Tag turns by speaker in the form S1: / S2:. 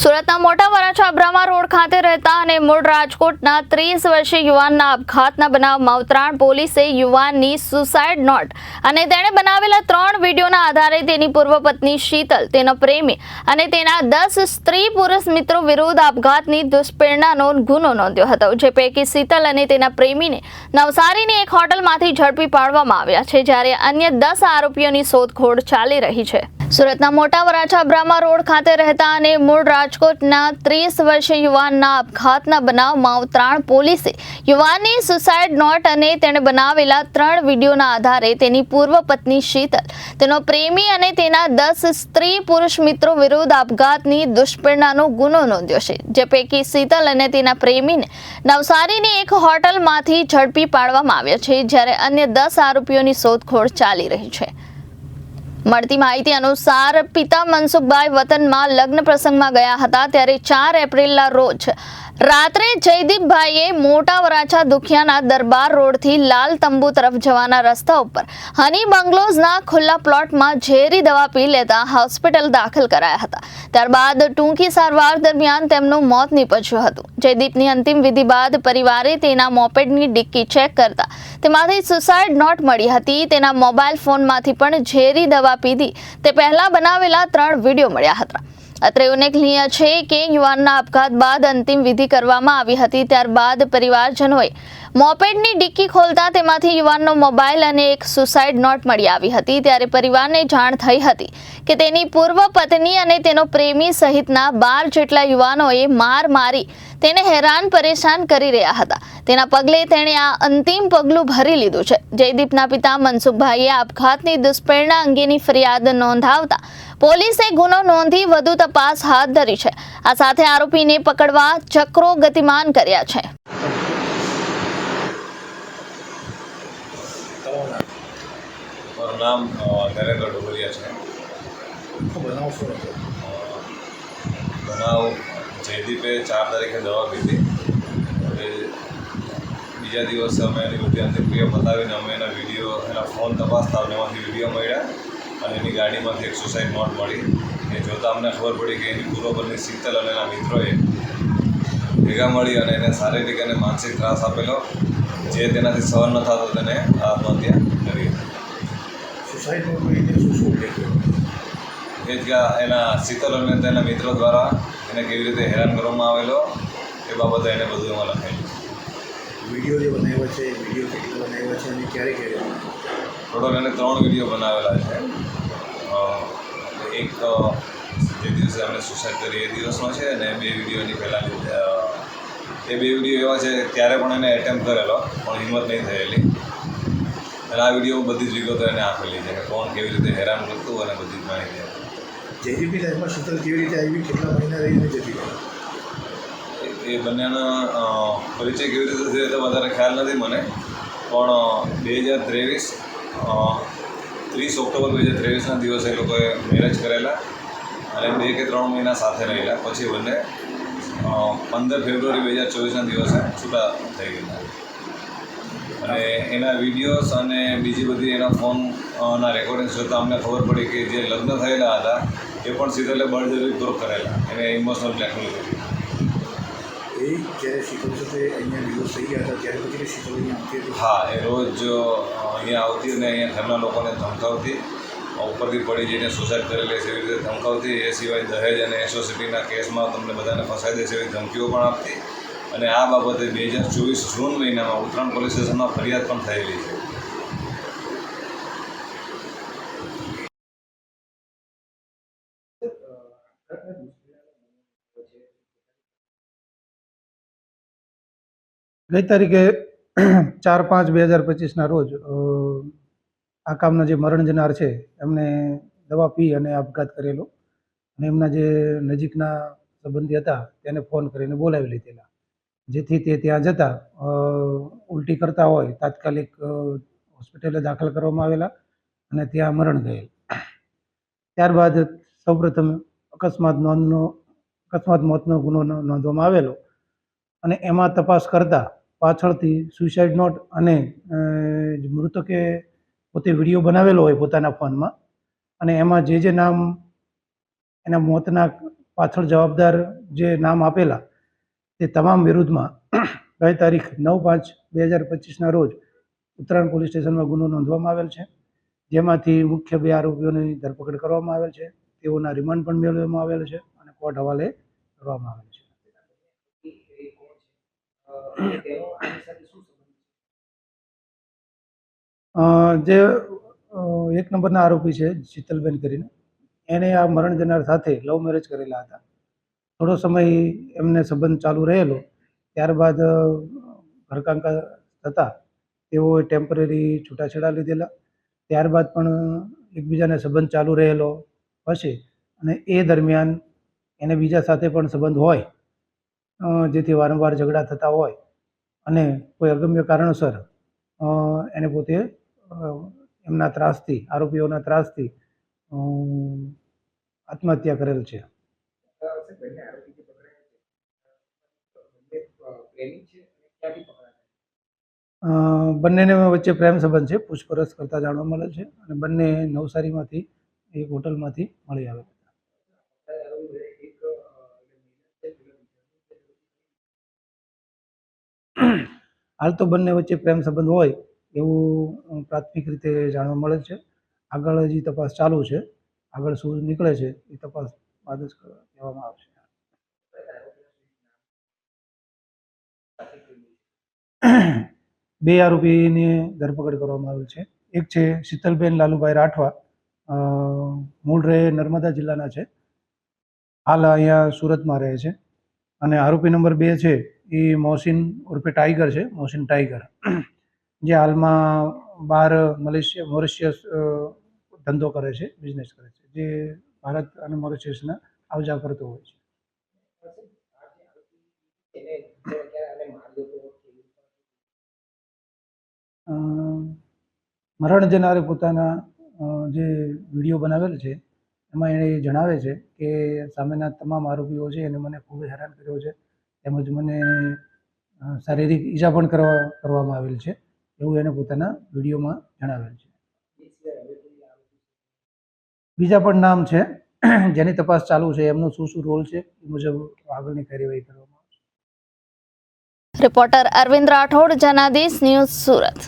S1: સુરતના મોટા વરાછા બ્રહ્મા રોડ ખાતે રહેતા અને મૂળ રાજકોટના ત્રીસ વર્ષીય યુવાનના આપઘાતના બનાવમાં ઉત્તરાયણ પોલીસે યુવાનની સુસાઇડ નોટ અને તેણે બનાવેલા ત્રણ વિડીયોના આધારે તેની પૂર્વ પત્ની શીતલ, તેનો પ્રેમી અને તેના દસ સ્ત્રી પુરુષ મિત્રો વિરુદ્ધ આપઘાતની દુષ્પ્રેરણાનો ગુનો નોંધ્યો હતો, જે પૈકી શીતલ અને તેના પ્રેમીને નવસારીની એક હોટલમાંથી ઝડપી પાડવામાં આવ્યા છે, જ્યારે અન્ય દસ આરોપીઓની શોધખોળ ચાલી રહી છે. સુરતના મોટા વરાછા બ્રામા રોડ ખાતે રહેતા અને મૂળ રાજકોટના ત્રીસ વર્ષીય યુવાનના આપઘાતના બનાવમાં ઉત્તરાયણ પોલીસે યુવાનની સુસાઇડ નોટ અને તેણે બનાવેલા ત્રણ વિડીયોના આધારે તેની પૂર્વ પત્ની શીતલ, તેનો પ્રેમી અને તેના દસ સ્ત્રી પુરુષ મિત્રો વિરુદ્ધ આપઘાતની દુષ્પ્રેરણાનો ગુનો નોંધ્યો છે, જે પૈકી શીતલ અને તેના પ્રેમીને નવસારીની એક હોટલમાંથી ઝડપી પાડવામાં આવ્યા છે, જ્યારે અન્ય દસ આરોપીઓની શોધખોળ ચાલી રહી છે. મળતી માહિતી અનુસાર પિતા મનસુખભાઈ વતનમાં લગ્ન પ્રસંગમાં ગયા હતા ત્યારે ચાર એપ્રિલના રોજ રાત્રે જયદીપભાઈએ મોટા વરાછા દુખિયાના દરબાર રોડથી લાલ તંબુ તરફ જવાના રસ્તા ઉપર હની બંગલોઝના ખુલ્લા પ્લોટમાં ઝેરી દવા પી લેતા હોસ્પિટલ દાખલ કરાયા હતા. ત્યારબાદ ટૂંકી સારવાર દરમિયાન તેમનું મોત નીપજ્યું હતું. જયદીપની અંતિમ વિધિ બાદ પરિવારે તેના મોપેડની ડિક્કી ચેક કરતા તેમાંથી સુસાઇડ નોટ મળી હતી. તેના મોબાઈલ ફોનમાંથી પણ ઝેરી દવા પીધી. તે પહેલાં બનાવેલા ત્રણ વીડિયો મળ્યા હતા. અત્રે ઉલ્લેખનીય છે કે યુવાનના આપઘાત બાદ અંતિમ વિધિ કરવામાં આવી હતી. ત્યારબાદ પરિવારજનોએ મોપેડની ડિક્કી ખોલતા તેમાંથી યુવાનનો મોબાઈલ અને એક સુસાઇડ નોટ મળી આવી હતી. ત્યારે પરિવારને જાણ થઈ હતી કે તેની પૂર્વ પત્ની અને તેનો પ્રેમી સહિતના બાર જેટલા યુવાનોએ માર મારી તેને હેરાન પરેશાન કરી રહ્યા હતા. તેના પગલે તેણે આ અંતિમ પગલું ભરી લીધું છે. જયદીપના પિતા મનસુખભાઈએ આપઘાતની દુષ્પ્રેરણા અંગેની ફરિયાદ નોંધાવતા પોલીસે ગુનો નોંધી વધુ તપાસ હાથ ધરી છે. આ સાથે આરોપીને પકડવા ચક્રો ગતિમાન કર્યા છે.
S2: મારું નામ નરેન્દ્ર ડોબરિયા છે.
S3: બનાવ શું હતો
S2: બનાવ જયદીપે ચાર તારીખે દવા પીધી. હવે બીજા દિવસે અમે એની બધી અંતિમક્રિયા બતાવીને અમે એના વીડિયો, એના ફોન તપાસતા અમને એમાંથી વીડિયો મળ્યા અને એની ગાડીમાંથી એક નોટ મળી. એ જોતાં અમને ખબર પડી કે એની પૂર્વપરની શીતલ અને એના મિત્રોએ ભેગા મળી અને એને શારીરિક અને માનસિક ત્રાસ આપેલો. જે તેનાથી સહન ન થતો તેને આત્મહત્યા.
S3: સુસાઇડનો કોઈને શું શું કર્યો
S2: એ જ એના શીતલ અને તેના મિત્રો દ્વારા એને કેવી રીતે હેરાન કરવામાં આવેલો એ બાબતે એને બધું એમાં લખેલું
S3: વીડિયો જે બનાવ્યો છે વીડિયો કેટલો બનાવ્યો છે અને ક્યારે ક્યારે?
S2: ટોટલ એને ત્રણ વીડિયો બનાવેલા છે. એક જે દિવસે અમે સુસાઇડ કરી એ દિવસનો છે અને બે વિડીયોની પહેલાં એ બે વીડિયો એવા છે ત્યારે પણ એને એટેમ્પ કરેલો પણ હિંમત નહીં થયેલી. અને આ વીડિયો બધી જ વિગતો એને આપેલી છે કે કોણ કેવી રીતે હેરાન કરતું અને બધી જ માહિતી આપી.
S3: જયદીપની લાઈફમાં શીતલ કેવી રીતે આવી કેટલા મહિના રહીને જતી
S2: એ બંનેનો પરિચય કેવી રીતે થયો તો વધારે ખ્યાલ નથી મને. પણ બે હજાર ત્રેવીસ ત્રીસ ઓક્ટોબર બે હજાર ત્રેવીસના દિવસે એ લોકોએ મેરેજ કરેલા અને બે કે ત્રણ મહિના સાથે રહેલા. પછી બંને પંદર ફેબ્રુઆરી બે હજાર ચોવીસના દિવસે છૂટા થઈ ગયેલા. અને એના વિડીયોઝ અને બીજી બધી એના ફોનના રેકોર્ડિંગ્સ જોતાં અમને ખબર પડી કે જે લગ્ન થયેલા હતા એ પણ શીતલે બળજબરીપૂર્વક કરેલા. એને ઇમોશનલ બ્લેકમેલ કરી
S3: એ જ્યારે શીતલ સાથે અહીંયા ડિવોર્સ થઈ ગયા હતા ત્યારે પછી શીતલ અહીંયા આવતી હતી?
S2: હા એ રોજ અહીંયા આવતી અને અહીંયા ઘરના લોકોને ધમકાવતી ઉપરથી પડી જઈને સુસાઇડ કરેલી છે એવી રીતે ધમકાવતી. એ સિવાય દહેજ અને એસોસિટીના કેસમાં તમને બધાને ફસાઈ દેશે એવી ધમકીઓ પણ આપતી. અને આ બાબતે બે હજાર ચોવીસ જૂન મહિનામાં ઉત્તરાયણ પોલીસ સ્ટેશનમાં ફરિયાદ પણ થયેલી છે.
S4: ગઈ તારીખે ચાર પાંચ બે હજાર પચીસના રોજ આ કામના જે મરણ જનાર છે, એમને દવા પી અને આપઘાત કરેલો. અને એમના જે નજીકના સંબંધી હતા, તેને ફોન કરીને બોલાવી લીધેલા. જેથી તે ત્યાં જતા ઉલટી કરતા હોય, તાત્કાલિક હોસ્પિટલે દાખલ કરવામાં આવેલા અને ત્યાં મરણ ગયેલ. ત્યારબાદ સૌપ્રથમ અકસ્માત નોંધનો, અકસ્માત મોતનો ગુનો નોંધવામાં આવેલો અને એમાં તપાસ કરતા પાછળથી સુસાઇડ નોટ અને મૃતકે પોતે વીડિયો બનાવેલો હોય પોતાના ફોનમાં અને એમાં જે જે નામ એના મોતના પાછળ જવાબદાર જે નામ આપેલા તે તમામ વિરુદ્ધમાં ગઈ તારીખ નવ પાંચ બે હજાર પચીસના રોજ ઉત્તરાયણ પોલીસ સ્ટેશનમાં ગુનો નોંધવામાં આવેલ છે. જેમાંથી મુખ્ય બે આરોપીઓની ધરપકડ કરવામાં આવેલ છે. તેઓના રિમાન્ડ પણ મેળવવામાં આવેલ છે અને કોર્ટ હવાલે કરવામાં આવેલ છે. જે એક નંબરના આરોપી છે શીતલબેન કરીને. એને આ મરણ જનાર સાથે લવ મેરેજ કરેલા હતા. થોડો સમય એમને સંબંધ ચાલુ રહેલો, ત્યારબાદ ઘરકાંકા થતાં તેઓએ ટેમ્પરરી છૂટાછેડા લીધેલા. ત્યારબાદ પણ એકબીજાને સંબંધ ચાલુ રહેલો હશે અને એ દરમિયાન એને બીજા સાથે પણ સંબંધ હોય જેથી વારંવાર ઝઘડા થતા હોય અને કોઈ અગમ્ય કારણોસર એને પોતે એમના ત્રાસથી, આરોપીઓના ત્રાસથી આત્મહત્યા કરેલ છે. બંનેને વચ્ચે પ્રેમ સંબંધ છે, પૂછપરછ કરતા જાણવા મળે છે અને બંને નવસારીમાંથી, એક હોટલમાંથી મળી આવે હાલ તો બંને વચ્ચે પ્રેમ સંબંધ હોય એવું પ્રાથમિક રીતે જાણવા મળે છે. આગળ હજી તપાસ ચાલુ છે. આગળ શું નીકળે છે એ તપાસ બાદ જ કહેવામાં આવશે. બે આરોપીની ધરપકડ કરવામાં આવેલ છે. એક છે શીતલબેન લાલુભાઈ રાઠવા મૂળ રહે નર્મદા જિલ્લાના છે. હાલ અહીંયા સુરતમાં રહે છે. અને આરોપી નંબર બે છે, એ મોહસિન ઉર્ફે ટાઈગર છે, મોહસિન ટાઈગર. જે હાલમાં બહાર મલેશિયા, મોરિશિયસ ધંધો કરે છે, બિઝનેસ કરે છે. જે ભારત અને મોરિશિયસના આવજા કરતો હોય છે. મરણ જનારે પોતાના જે વીડિયો બનાવેલ છે, એમાં એણે જણાવે છે કે સામેના તમામ આરોપીઓ છે, એને મને ખૂબ હેરાન કર્યો છે, તેમજ મને શારીરિક ઈજા પણ કરવા, કરવામાં આવેલ છે, એવું એને પોતાના વિડીયોમાં જણાવેલ છે. બીજા પણ નામ છે, જેની તપાસ ચાલુ છે, એમનો શું શું રોલ છે, એ મુજબ આગળની કાર્યવાહી કરવામાં આવશે.
S1: Reporter Arvind Rathod, Janadesh news Surat.